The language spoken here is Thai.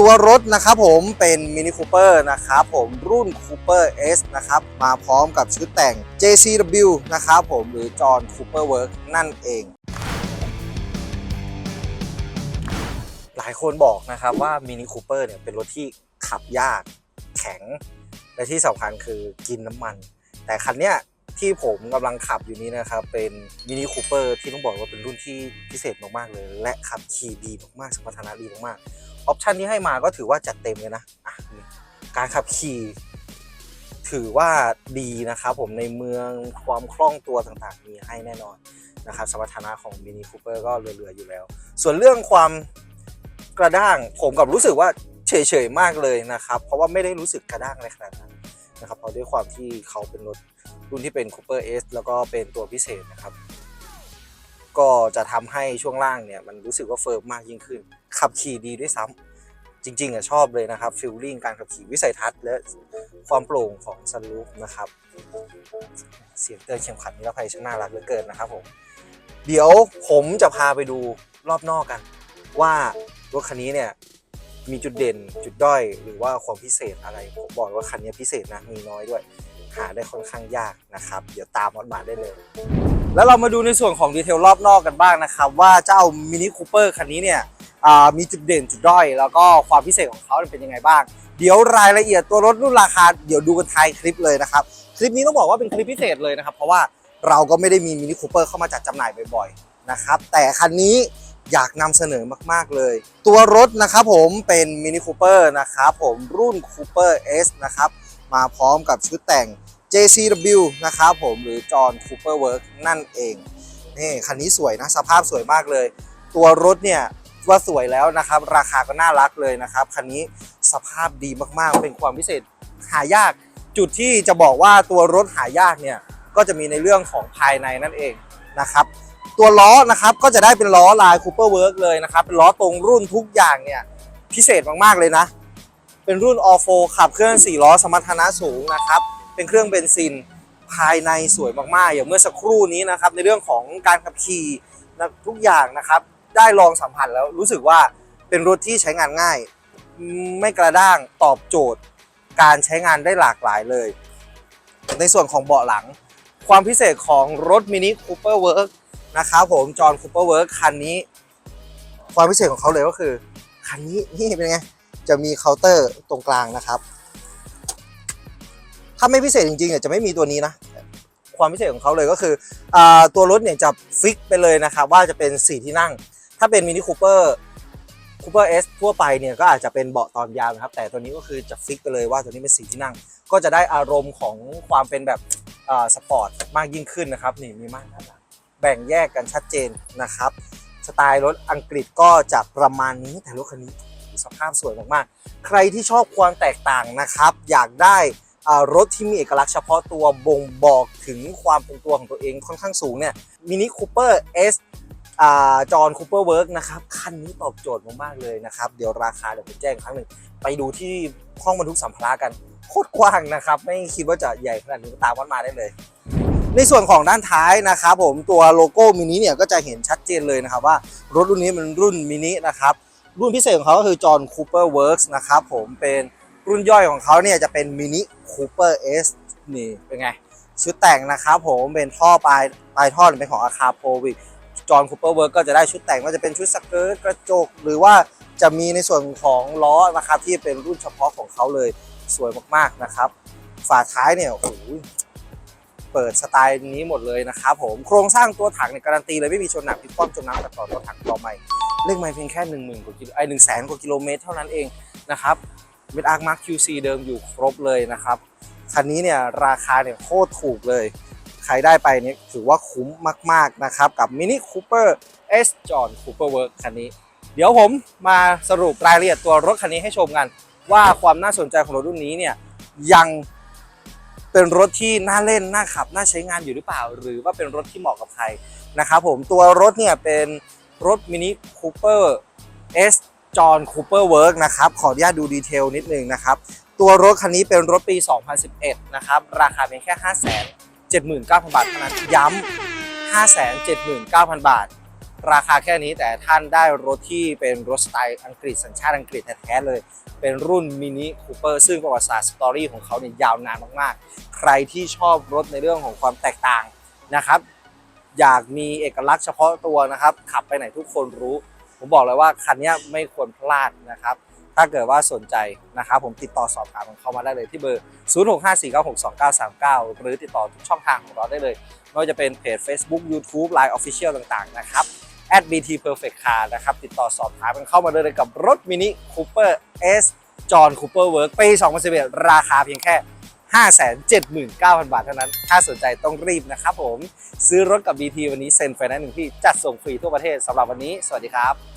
ตัวรถนะครับผมเป็นมินิคูเปอร์นะครับผมรุ่น Cooper S นะครับ มาพร้อมกับชุดแต่ง JCW นะครับผมหรือ John Cooper Work นั่นเอง หลายคนบอกนะครับว่ามินิคูเปอร์เนี่ยเป็นรถที่ขับยากแข็ง และที่สำคัญคือกินน้ำมัน แต่คันเนี้ยที่ผมกำลังขับอยู่นี้นะครับ เป็นมินิคูเปอร์ที่ต้องบอกว่าเป็นรุ่นที่พิเศษมาก ๆ เลย และขับขี่ดีมาก ๆ สมรรถนะดีมาก ๆ ออปชันที่ให้มาก็ถือว่าจัดเต็มเลยนะะการขับขี่ ถือว่าดีนะครับผมในเมืองความคล่องตัวต่างๆ มีให้แน่นอนนะครับสมรรถนะของมินิคูเปอร์ก็เรือๆอยู่แล้ว ส่วนเรื่องความกระด้างผมกับรู้สึกว่าเฉยๆมากเลยนะครับ เพราะว่าไม่ได้รู้สึกกระด้างอะไรขนาดนั้นนะครับเพราะด้วยความที่เขาเป็นรถรุ่นที่เป็น Cooper S แล้วก็เป็นตัวพิเศษนะครับ ก็จะทำให้ช่วงล่างเนี่ยมันรู้สึกว่าเฟิร์มมากยิ่งขึ้น ขับขี่ดีด้วยซ้ำจริงๆอะชอบเลยนะครับฟิลลิ่งการขับขี่วิสัยทัศน์และความโปร่งของซันรูฟนะครับ เสียงเตือนเข็มขัดนิรภัยช่างน่ารักเหลือเกินนะครับผมเดี๋ยวผมจะพาไปดูรอบนอกกัน ว่ารถคันนี้เนี่ยมีจุดเด่นจุดด้อยหรือว่าความพิเศษอะไร ผมบอกว่าคันนี้พิเศษนะมีน้อยด้วย หาได้ค่อนข้างยากนะครับ เดี๋ยวตามมอดมาได้เลย แล้วเรามาดูในส่วนของดีเทลรอบนอกกันบ้างนะครับ ว่าเจ้ามินิคูเปอร์คันนี้เนี่ยมีจุดเด่นจุดด้อย แล้วก็ความพิเศษของเขาเป็นยังไงบ้าง เดี๋ยวรายละเอียดตัวรถรุ่นราคา เดี๋ยวดูกันท้ายคลิปเลยนะครับ คลิปนี้ต้องบอกว่าเป็นคลิปพิเศษเลยนะครับ เพราะว่าเราก็ไม่ได้มีมินิคูเปอร์เข้ามาจัดจำหน่ายบ่อยๆนะครับแต่คันนี้อยากนำเสนอมากๆเลย ตัวรถนะครับผมเป็นมินิคูเปอร์นะครับผมรุ่น Cooper S นะครับมาพร้อมกับชุดแต่ง JCW นะครับผมหรือ John Cooper Work นั่นเองนี่คันนี้สวยนะสภาพสวยมากเลย ตัวรถเนี่ยว่าสวยแล้วนะครับ ราคาก็น่ารักเลยนะครับคันนี้สภาพดีมากๆ เป็นความพิเศษหายาก จุดที่จะบอกว่าตัวรถหายากเนี่ยก็จะมีในเรื่องของภายในนั่นเองนะครับตัวล้อนะครับก็จะได้เป็นล้อลาย Cooper Work เลยนะครับเป็นล้อตรงรุ่นทุกอย่างเนี่ยพิเศษมากๆเลยนะ เป็นรุ่น All 4ขับเคลื่อน4ล้อสมรรถนะสูงนะครับ เป็นเครื่องเบนซินภายในสวยมากๆ อย่างเมื่อสักครู่นี้นะครับ ในเรื่องของการขับขี่นะทุกอย่างนะครับ ได้ลองสัมผัสแล้วรู้สึกว่าเป็นรถที่ใช้งานง่าย ไม่กระด้างตอบโจทย์ การใช้งานได้หลากหลายเลย ในส่วนของเบาะหลัง ความพิเศษของรถมินิคูเปอร์เวิร์กนะครับผมจอห์นคูเปอร์เวิร์กคันนี้ ความพิเศษของเขาเลยก็คือ คันนี้นี่เป็นไง จะมีเคาน์เตอร์ตรงกลางนะครับ ถ้าไม่พิเศษจริงๆเนี่ยจะไม่มีตัวนี้นะ ความพิเศษของเขาเลยก็คืออตัวรถเนี่ยจะฟิกไปเลยนะครับว่าจะเป็น4ที่นั่ง ถ้าเป็นมินิคูเปอร์คูเปอร์เอสทั่วไปเนี่ยก็อาจจะเป็นเบาะตอนยาวนะครับ แต่ตัวนี้ก็คือจะฟิกไปเลยว่าตัวนี้เป็น4ที่นั่ง ก็จะได้อารมณ์ของความเป็นแบบสปอร์ตมากยิ่งขึ้นนะครับนี่มีมากด้านหลังแบ่งแยกกันชัดเจนนะครับสไตล์รถอังกฤษก็จะประมาณนี้แต่รถคันนี้สภาพสวยมากๆ ใครที่ชอบความแตกต่างนะครับ อยากได้ รถที่มีเอกลักษณ์เฉพาะตัวบ่งบอกถึงความเป็นตัวของตัวเองค่อนข้างสูงเนี่ยมินิคูเปอร์เอสจอห์นคูเปอร์เวิร์กนะครับ คันนี้ตอบโจทย์มากๆเลยนะครับ เดี๋ยวราคาเดี๋ยวผมแจ้งครั้งหนึ่ง ไปดูที่ห้องบรรทุกสัมภาระกัน โคตรกว้างนะครับ ไม่คิดว่าจะใหญ่ขนาดนี้ตามมันมาได้เลย ในส่วนของด้านท้ายนะครับผมตัวโลโก้มินิเนี่ยก็จะเห็นชัดเจนเลยนะครับว่ารถรุ่นนี้มันรุ่นมินินะครับ รุ่นพิเศษของเขาก็คือ John Cooper Works นะครับผมเป็น รุ่นย่อยของเขาเนี่ยจะเป็นมินิ Cooper S นี่เป็นไง ชุดแต่งนะครับผมเป็นท่อปลายปลายท่อเป็นของอาคาโพวิกจอห์นคูเปอร์เวิร์กก็จะได้ชุดแต่งว่าจะเป็นชุดสเกิร์ตกระจก หรือว่าจะมีในส่วนของล้อนะครับที่เป็นรุ่นเฉพาะของเขาเลยสวยมากๆนะครับ ฝาท้ายเนี่ยโอ้โหเปิดสไตล์นี้หมดเลยนะครับผมโครงสร้างตัวถังเนี่ยการันตีเลยไม่มีชนหนักพิดความจมน้ำตัดต่อตัวถังต่อใหม่เลขไมล์เพียงแค่1 0,000กว่ากิโลไอหนึ่งแสนกว่ากิโลเมตรเท่านั้นเองนะครับ เมดอาร์คมาร์ค QC เดิมอยู่ครบเลยนะครับ คันนี้เนี่ยราคาเนี่ยโคตรถูกเลย ใครได้ไปเนี่ยถือว่าคุ้มมากๆนะครับ กับ Mini Cooper S John Cooper Work คันนี้ เดี๋ยวผมมาสรุปรายละเอียดตัวรถคันนี้ให้ชมกัน ว่าความน่าสนใจของรถรุ่นนี้เนี่ยยังเป็นรถที่น่าเล่น น่าขับ น่าใช้งานอยู่หรือเปล่า หรือว่าเป็นรถที่เหมาะกับใครนะครับผมตัวรถเนี่ยเป็นรถ Mini Cooper S John Cooper Work นะครับ ขออนุญาตดูดีเทลนิดนึงนะครับ ตัวรถคันนี้เป็นรถปี 2011 นะครับ ราคาเพียงแค่ 5 7 9 0 0 0 บาทเท่านั้นย้ำ 5 7 9 0 0 0 บาท ราคาแค่นี้แต่ท่านได้รถที่เป็นรถสไตล์อังกฤษสัญชาติอังกฤษแท้ๆเลย เป็นรุ่นมินิคูเปอร์ซึ่งประวัติศาสตร์สตอรี่ของเขาเนี่ยยาวนานมากๆ ใครที่ชอบรถในเรื่องของความแตกต่างนะครับ อยากมีเอกลักษณ์เฉพาะตัวนะครับ ขับไปไหนทุกคนรู้ ผมบอกเลยว่าคันนี้ไม่ควรพลาดนะครับถ้าเกิดว่าสนใจนะครับผมติดต่อสอบถามเข้ามาได้เลยที่เบอร์ 0654962939 หรือติดต่อทุกช่องทางของเราได้เลยไม่ว่าจะเป็นเพจ Facebook YouTube Line Official ต่างๆ นะครับ @bt perfect car นะครับ ติดต่อสอบถามกันเข้ามาได้เลยกับรถมินิคูเปอร์ S จอห์นคูเปอร์เวิร์กปี 2011 ราคาเพียงแค่ 579,000 บาทเท่านั้น ถ้าสนใจต้องรีบนะครับผม ซื้อรถกับ BT วันนี้เซ็นไฟแนนซ์หนึ่งที่จัดส่งฟรีทั่วประเทศสำหรับวันนี้ สวัสดีครับ